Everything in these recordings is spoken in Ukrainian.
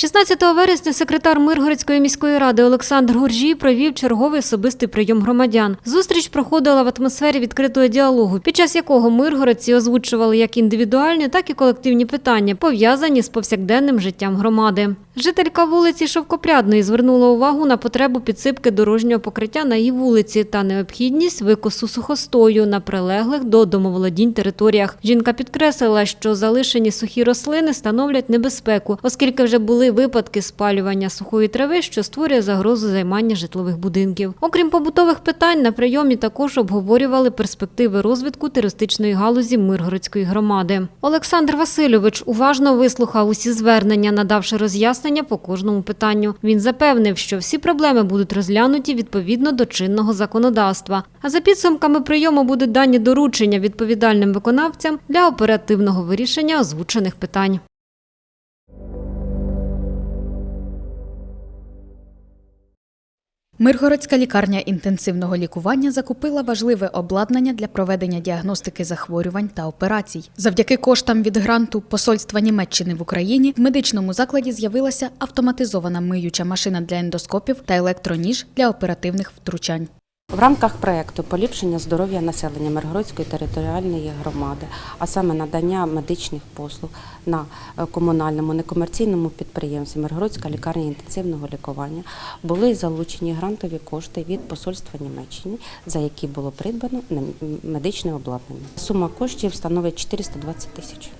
16 вересня секретар Миргородської міської ради Олександр Гуржій провів черговий особистий прийом громадян. Зустріч проходила в атмосфері відкритого діалогу, під час якого миргородці озвучували як індивідуальні, так і колективні питання, пов'язані з повсякденним життям громади. Жителька вулиці Шовкопрядної звернула увагу на потребу підсипки дорожнього покриття на її вулиці та необхідність викосу сухостою на прилеглих до домоволодінь територіях. Жінка підкреслила, що залишені сухі рослини становлять небезпеку, оскільки вже були випадки спалювання сухої трави, що створює загрозу займання житлових будинків. Окрім побутових питань, на прийомі також обговорювали перспективи розвитку туристичної галузі Миргородської громади. Олександр Васильович уважно вислухав усі звернення, надавши роз'яснення по кожному питанню. Він запевнив, що всі проблеми будуть розглянуті відповідно до чинного законодавства. А за підсумками прийому будуть дані доручення відповідальним виконавцям для оперативного вирішення озвучених питань. Миргородська лікарня інтенсивного лікування закупила важливе обладнання для проведення діагностики захворювань та операцій. Завдяки коштам від гранту Посольства Німеччини в Україні в медичному закладі з'явилася автоматизована миюча машина для ендоскопів та електроніж для оперативних втручань. В рамках проєкту поліпшення здоров'я населення Миргородської територіальної громади, а саме надання медичних послуг на е, комунальному некомерційному підприємстві Миргородська лікарня інтенсивного лікування, були залучені грантові кошти від посольства Німеччини, за які було придбано медичне обладнання. Сума коштів становить 420 тисяч.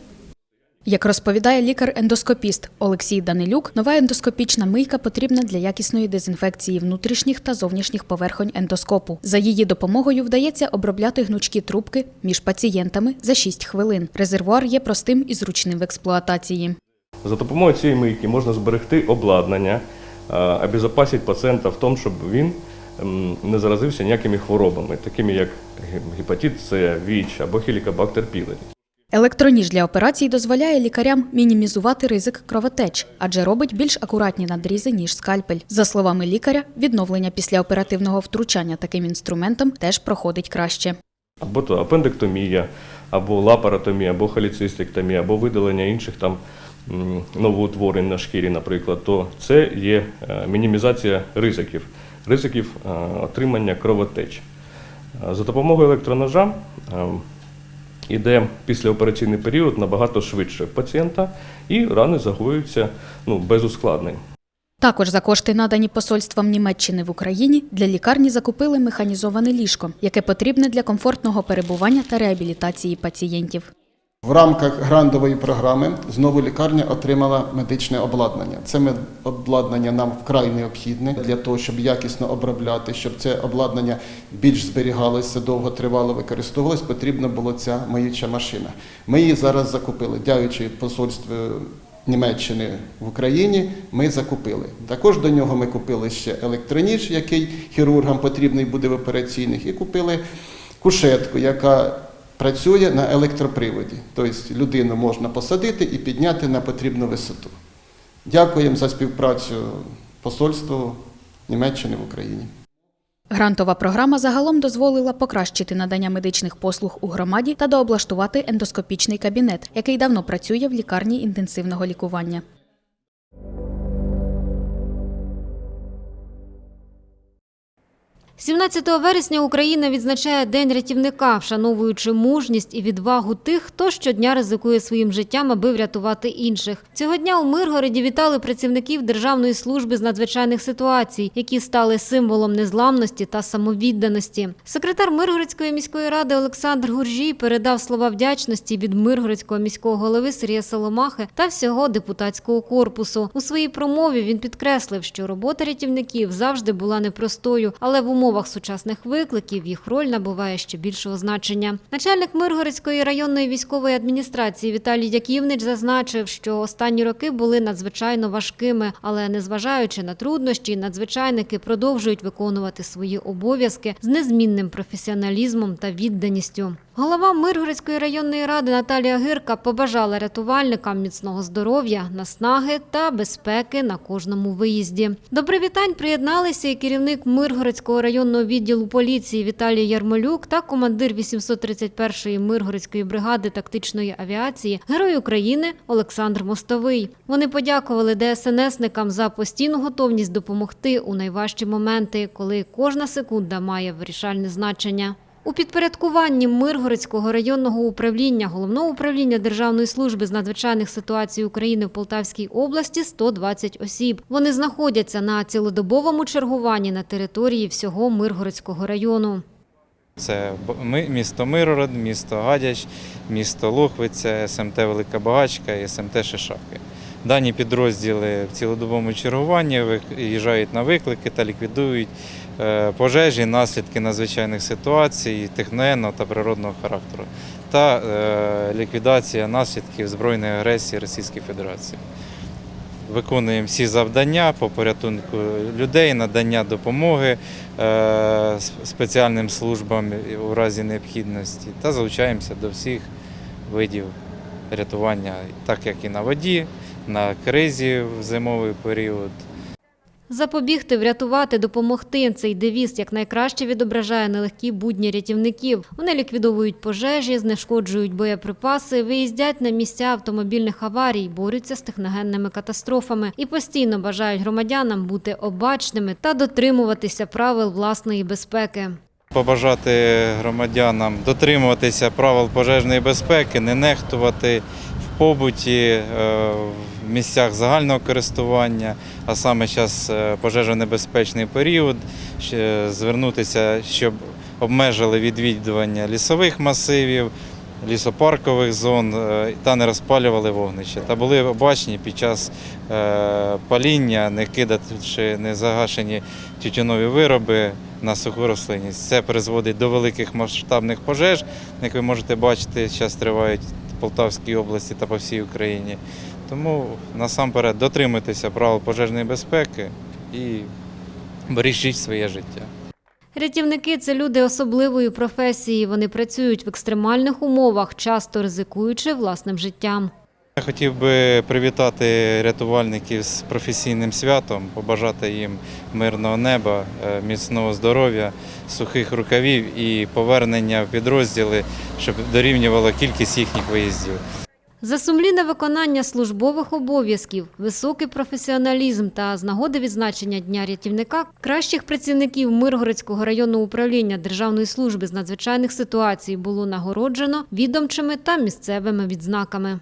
Як розповідає лікар-ендоскопіст Олексій Данилюк, нова ендоскопічна мийка потрібна для якісної дезінфекції внутрішніх та зовнішніх поверхонь ендоскопу. За її допомогою вдається обробляти гнучкі трубки між пацієнтами за 6 хвилин. Резервуар є простим і зручним в експлуатації. За допомогою цієї мийки можна зберегти обладнання, обезопасити пацієнта в тому, щоб він не заразився ніякими хворобами, такими як гепатит С, ВІЧ або хелікобактер пілорі. Електроніж для операцій дозволяє лікарям мінімізувати ризик кровотеч, адже робить більш акуратні надрізи, ніж скальпель. За словами лікаря, відновлення після оперативного втручання таким інструментом теж проходить краще. Або то апендектомія, або лапаротомія, або холецистектомія, або видалення інших там новоутворень на шкірі, наприклад, то це є е, мінімізація ризиків, ризиків е, отримання кровотеч. Е, За допомогою електроножа е, іде післяопераційний період набагато швидше пацієнта, і рани загоюються ну, без ускладнень. Також за кошти, надані посольством Німеччини в Україні, для лікарні закупили механізоване ліжко, яке потрібне для комфортного перебування та реабілітації пацієнтів. В рамках грантової програми знову лікарня отримала медичне обладнання. Це обладнання нам вкрай необхідне для того, щоб якісно обробляти, щоб це обладнання більш зберігалося, довго тривало використовувалось, потрібна була ця миюча машина. Ми її зараз закупили, дякуючи посольству Німеччини в Україні. Ми закупили. Також до нього ми купили ще електроніж, який хірургам потрібний буде в операційних, і купили кушетку, яка працює на електроприводі. Тобто людину можна посадити і підняти на потрібну висоту. Дякуємо за співпрацю посольству Німеччини в Україні. Грантова програма загалом дозволила покращити надання медичних послуг у громаді та дооблаштувати ендоскопічний кабінет, який давно працює в лікарні інтенсивного лікування. – 17 вересня Україна відзначає День рятівника, вшановуючи мужність і відвагу тих, хто щодня ризикує своїм життям, аби врятувати інших. Цього дня у Миргороді вітали працівників Державної служби з надзвичайних ситуацій, які стали символом незламності та самовідданості. Секретар Миргородської міської ради Олександр Гуржій передав слова вдячності від Миргородського міського голови Сергія Соломахи та всього депутатського корпусу. У своїй промові він підкреслив, що робота рятівників завжди була непростою, але в умовах умовах сучасних викликів їх роль набуває ще більшого значення. Начальник Миргородської районної військової адміністрації Віталій Яківнич зазначив, що останні роки були надзвичайно важкими, але незважаючи на труднощі, надзвичайники продовжують виконувати свої обов'язки з незмінним професіоналізмом та відданістю. Голова Миргородської районної ради Наталія Гирка побажала рятувальникам міцного здоров'я, наснаги та безпеки на кожному виїзді. До привітань приєдналися і керівник Миргородського районного відділу поліції Віталій Ярмолюк та командир 831-ї Миргородської бригади тактичної авіації, герой України Олександр Мостовий. Вони подякували ДСНСникам за постійну готовність допомогти у найважчі моменти, коли кожна секунда має вирішальне значення. У підпорядкуванні Миргородського районного управління Головного управління Державної служби з надзвичайних ситуацій України в Полтавській області 120 осіб. Вони знаходяться на цілодобовому чергуванні на території всього Миргородського району. Це місто Миргород, місто Гадяч, місто Лохвиця, СМТ Велика Багачка і СМТ Шишаки. Дані підрозділи в цілодобовому чергуванні виїжджають на виклики та ліквідують е, пожежі, наслідки надзвичайних ситуацій, техногенного та природного характеру та е, ліквідація наслідків збройної агресії Російської Федерації. Виконуємо всі завдання по порятунку людей, надання допомоги е, спеціальним службам у разі необхідності та залучаємося до всіх видів рятування, так як і на воді, на кризі в зимовий період. Запобігти, врятувати, допомогти цей девіз якнайкраще відображає нелегкі будні рятівників. Вони ліквідовують пожежі, знешкоджують боєприпаси, виїздять на місця автомобільних аварій, борються з техногенними катастрофами і постійно бажають громадянам бути обачними та дотримуватися правил власної безпеки. Побажати громадянам дотримуватися правил пожежної безпеки, не нехтувати в побуті, е, в місцях загального користування, а саме зараз пожежонебезпечний період, звернутися, щоб обмежили відвідування лісових масивів, лісопаркових зон е, та не розпалювали вогнище. Та були обачні під час е, паління, не кидавши незагашені тютюнові вироби на суху рослинність. Це призводить до великих масштабних пожеж, як ви можете бачити, зараз тривають в Полтавській області та по всій Україні. Тому насамперед дотримуйтеся правил пожежної безпеки і бережіть своє життя. Рятівники це люди особливої професії. Вони працюють в екстремальних умовах, часто ризикуючи власним життям. Я хотів би привітати рятувальників з професійним святом, побажати їм мирного неба, е, міцного здоров'я, сухих рукавів і повернення в підрозділи, щоб дорівнювало кількість їхніх виїздів. За сумлінне виконання службових обов'язків, високий професіоналізм та з нагоди відзначення Дня рятівника кращих працівників Миргородського районного управління Державної служби з надзвичайних ситуацій було нагороджено відомчими та місцевими відзнаками.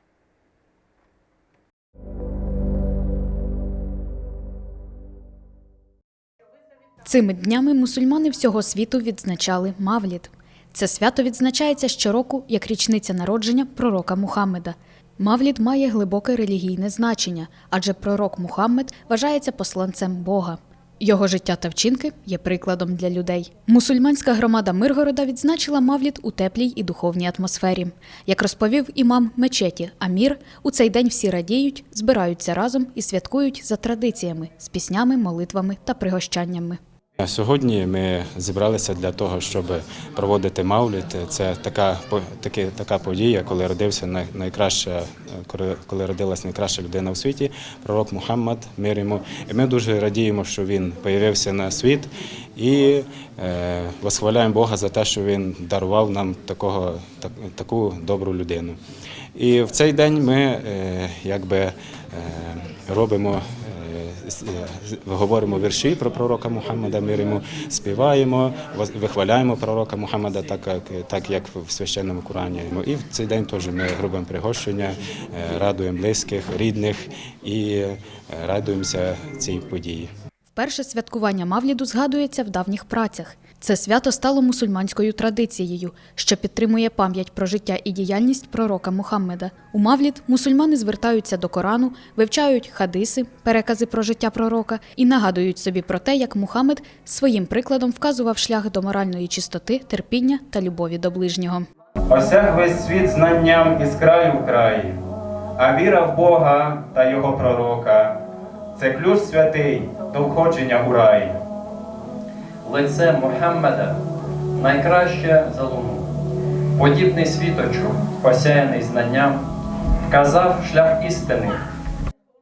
Цими днями мусульмани всього світу відзначали Мавлід. Це свято відзначається щороку як річниця народження пророка Мухаммеда. Мавлід має глибоке релігійне значення, адже пророк Мухаммед вважається посланцем Бога. Його життя та вчинки є прикладом для людей. Мусульманська громада Миргорода відзначила Мавлід у теплій і духовній атмосфері. Як розповів імам мечеті Амір, у цей день всі радіють, збираються разом і святкують за традиціями з піснями, молитвами та пригощаннями. Сьогодні ми зібралися для того, щоб проводити Мавлід. Це така таки, така подія, коли родився найкраща, коли родилась найкраща людина в світі, пророк Мухаммад, мир йому. І ми дуже радіємо, що він появився на світ і е, восхваляємо Бога за те, що він дарував нам такого, так, таку добру людину. І в цей день ми е, якби е, робимо. Е, Говоримо вірші про пророка Мухаммада, мир йому співаємо, вихваляємо пророка Мухаммада, так як, так як в священному Курані. І в цей день теж ми робимо пригощення, е, радуємо близьких, рідних і е, радуємося цій події. Перше святкування Мавліду згадується в давніх працях. Це свято стало мусульманською традицією, що підтримує пам'ять про життя і діяльність пророка Мухаммеда. У Мавлід мусульмани звертаються до Корану, вивчають хадиси, перекази про життя пророка і нагадують собі про те, як Мухаммед своїм прикладом вказував шлях до моральної чистоти, терпіння та любові до ближнього. Осяг весь світ знанням із краю в краї, а віра в Бога та Його пророка це ключ святий до входження у рай. Лице Мухаммеда найкраще за луну. Подібний світочок, посяяний знанням, вказав шлях істини.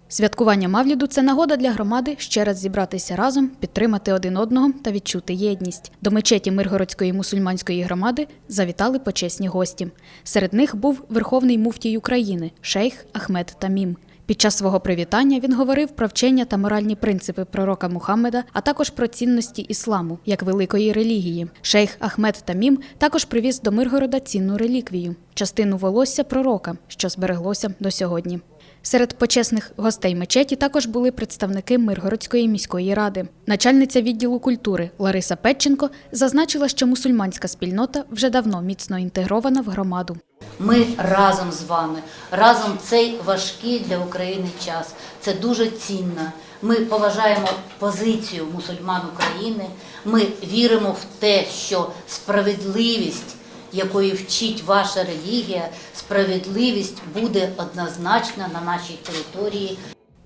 Святкування Мавліду це нагода для громади ще раз зібратися разом, підтримати один одного та відчути єдність. До мечеті Миргородської мусульманської громади завітали почесні гості. Серед них був верховний муфтій України шейх Ахмед Тамім. Під час свого привітання він говорив про вчення та моральні принципи пророка Мухаммеда, а також про цінності ісламу як великої релігії. Шейх Ахмед Тамім також привіз до Миргорода цінну реліквію частину волосся пророка, що збереглося до сьогодні. Серед почесних гостей мечеті також були представники Миргородської міської ради. Начальниця відділу культури Лариса Петченко зазначила, що мусульманська спільнота вже давно міцно інтегрована в громаду. Ми разом з вами, разом цей важкий для України час. Це дуже цінно. Ми поважаємо позицію мусульман України. Ми віримо в те, що справедливість, якої вчить ваша релігія, справедливість буде однозначна на нашій території.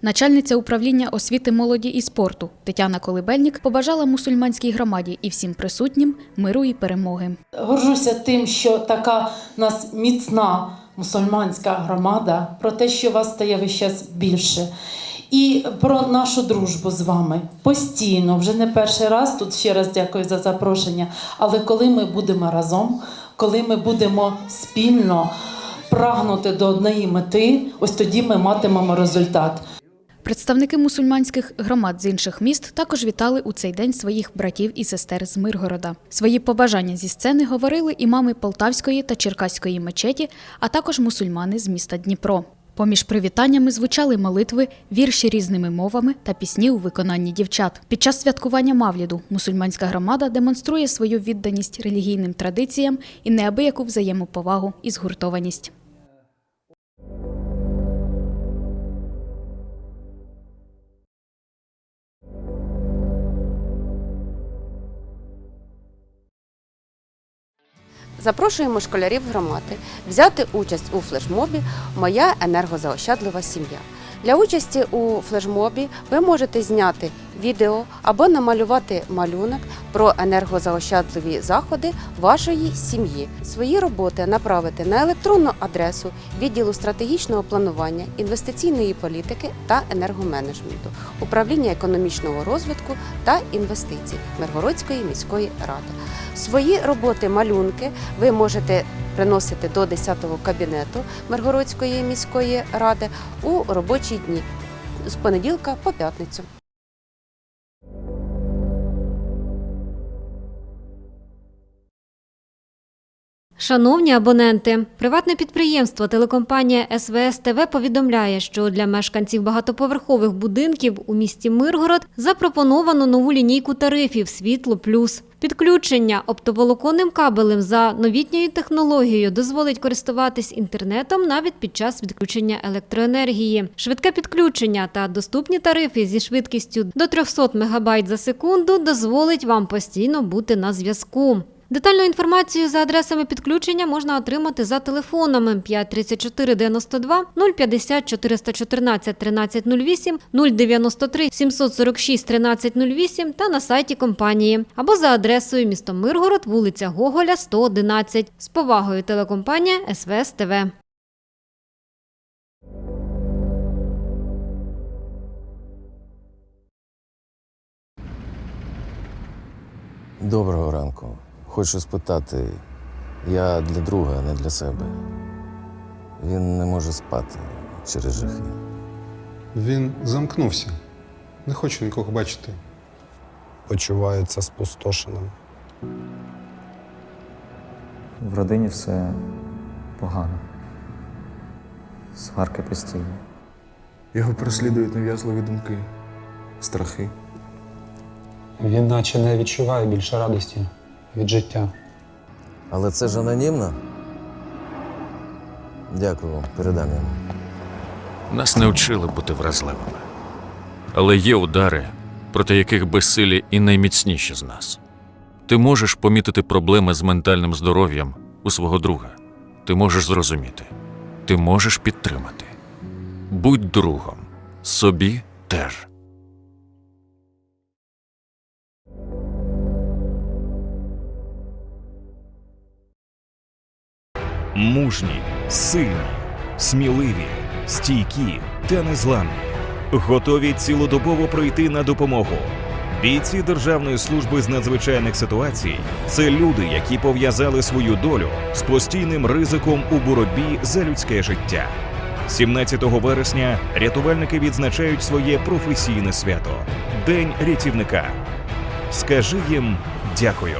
Начальниця управління освіти молоді і спорту Тетяна Колибельник побажала мусульманській громаді і всім присутнім миру і перемоги. Горжуся тим, що така у нас міцна мусульманська громада, про те, що вас стає весь час більше. І про нашу дружбу з вами постійно, вже не перший раз тут ще раз дякую за запрошення. Але коли ми будемо разом, коли ми будемо спільно прагнути до однієї мети, ось тоді ми матимемо результат. Представники мусульманських громад з інших міст також вітали у цей день своїх братів і сестер з Миргорода. Свої побажання зі сцени говорили і мами Полтавської та Черкаської мечеті, а також мусульмани з міста Дніпро. Поміж привітаннями звучали молитви, вірші різними мовами та пісні у виконанні дівчат. Під час святкування Мавліду мусульманська громада демонструє свою відданість релігійним традиціям і неабияку взаємоповагу і згуртованість. Запрошуємо школярів громади взяти участь у флешмобі Моя енергозаощадлива сім'я. Для участі у флешмобі ви можете зняти відео або намалювати малюнок про енергозаощадливі заходи вашої сім'ї. Свої роботи направити на електронну адресу відділу стратегічного планування, інвестиційної політики та енергоменеджменту, управління економічного розвитку та інвестицій Миргородської міської ради. Свої роботи, малюнки ви можете приносити до 10-го кабінету Миргородської міської ради у робочі дні з понеділка по п'ятницю. Шановні абоненти, приватне підприємство телекомпанія СВС ТВ повідомляє, що для мешканців багатоповерхових будинків у місті Миргород запропоновано нову лінійку тарифів Світло Плюс. Підключення оптоволоконним кабелем за новітньою технологією дозволить користуватись інтернетом навіть під час відключення електроенергії. Швидке підключення та доступні тарифи зі швидкістю до 300 МБ за секунду дозволить вам постійно бути на зв'язку. Детальну інформацію за адресами підключення можна отримати за телефонами 534 92 050 414 1308, 093 746 1308 та на сайті компанії або за адресою місто Миргород, вулиця Гоголя, 111. З повагою телекомпанія СВС ТВ. Доброго ранку. Хочу спитати, я для друга, а не для себе. Він не може спати через жахи. Він замкнувся. Не хочу нікого бачити. почувається спустошеним. В родині все погано. Сварки постійні. Його переслідують нав'язливі думки, страхи. Він наче не відчуває більше радості від життя. Але це ж анонімно. Дякую вам, передам йому. Нас не вчили бути вразливими. Але є удари, проти яких безсилі і найміцніші з нас. Ти можеш помітити проблеми з ментальним здоров'ям у свого друга. Ти можеш зрозуміти. Ти можеш підтримати. Будь другом. Собі теж. Мужні, сильні, сміливі, стійкі та незламні. Готові цілодобово прийти на допомогу. Бійці Державної служби з надзвичайних ситуацій це люди, які пов'язали свою долю з постійним ризиком у боротьбі за людське життя. 17 вересня рятувальники відзначають своє професійне свято День рятівника. Скажи їм дякую.